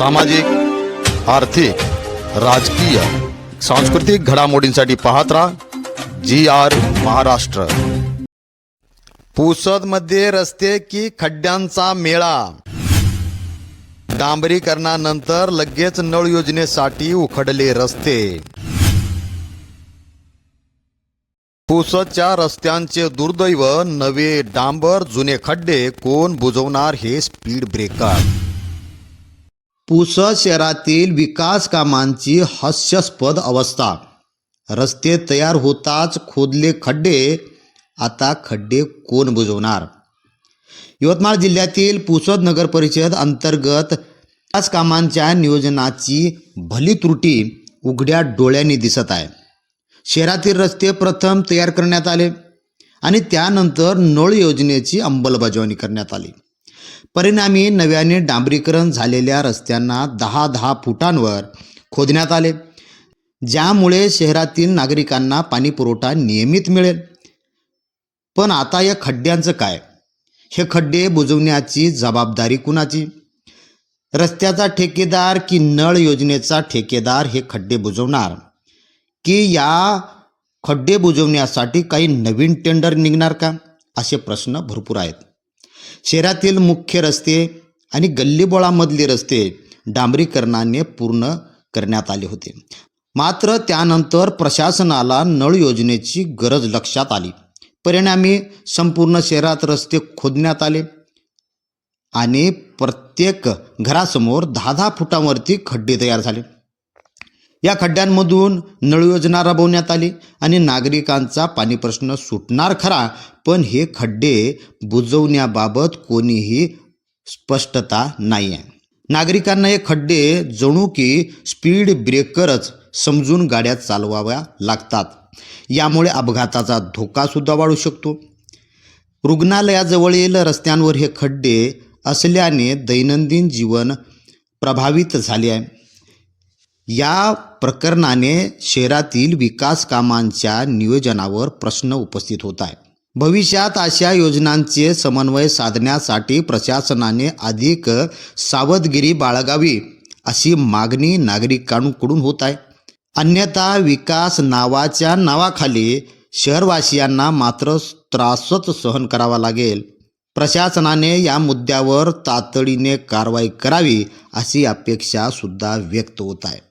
सामाजिक आर्थिक राजकीय सांस्कृतिक घडामोडींसाठी पाहत राहा जी आर महाराष्ट्र. पुसदमध्ये रस्ते की खड्ड्यांचा मेळा? डांबरीकरणानंतर लगेच नळ योजनेसाठी उखडले रस्ते. पुसदच्या रस्त्यांचे दुर्दैव नवे डांबर जुने खड्डे कोण बुजवणार हे स्पीड ब्रेकर? पुसद शहरातील विकास कामांची हास्यास्पद अवस्था. रस्ते तयार होताच खोदले खड्डे. आता खड्डे कोण बुजवणार? यवतमाळ जिल्ह्यातील पुसद नगर परिषद अंतर्गत विकास कामांच्या नियोजनाची भली त्रुटी उघड्या डोळ्यांनी दिसत आहे. शहरातील रस्ते प्रथम तयार करण्यात आले आणि त्यानंतर नळ योजनेची अंमलबजावणी करण्यात आली. परिणामी नव्याने डांबरीकरण झालेल्या रस्त्यांना दहा दहा फुटांवर खोदण्यात आले. ज्यामुळे शहरातील नागरिकांना पाणीपुरवठा नियमित मिळेल. पण आता या खड्ड्यांचं काय? हे खड्डे बुजवण्याची जबाबदारी कुणाची? रस्त्याचा ठेकेदार की नळ योजनेचा ठेकेदार हे खड्डे बुजवणार? की या खड्डे बुजवण्यासाठी काही नवीन टेंडर निघणार का? असे प्रश्न भरपूर आहेत. शहरातील मुख्य रस्ते आणि गल्लीबोळामधले रस्ते डांबरीकरणाने पूर्ण करण्यात आले होते. मात्र त्यानंतर प्रशासनाला नळ योजनेची गरज लक्षात आली. परिणामी संपूर्ण शहरात रस्ते खोदण्यात आले आणि प्रत्येक घरासमोर दहा दहा फुटांवरती खड्डे तयार झाले. या खड्ड्यांमधून नळ योजना राबवण्यात आली आणि नागरिकांचा पाणी प्रश्न सुटणार खरा पण हे खड्डे बुजवण्याबाबत कोणीही स्पष्टता नाही आहे नागरिकांना हे खड्डे जणू की स्पीड ब्रेकरच समजून गाड्या चालवाव्या लागतात. यामुळे अपघाताचा धोकासुद्धा वाढू शकतो. रुग्णालयाजवळील रस्त्यांवर हे खड्डे असल्याने दैनंदिन जीवन प्रभावित झाले आहे. या प्रकरणाने शहरातील विकास कामांच्या नियोजनावर प्रश्न उपस्थित होत आहे. भविष्यात अशा योजनांचे समन्वय साधण्यासाठी प्रशासनाने अधिक सावधगिरी बाळगावी अशी मागणी नागरिकांकडून होत आहे. अन्यथा विकास नावाच्या नावाखाली शहरवासियांना मात्र त्रासच सहन करावा लागेल. प्रशासनाने या मुद्द्यावर तातडीने कारवाई करावी अशी अपेक्षा सुद्धा व्यक्त होत आहे.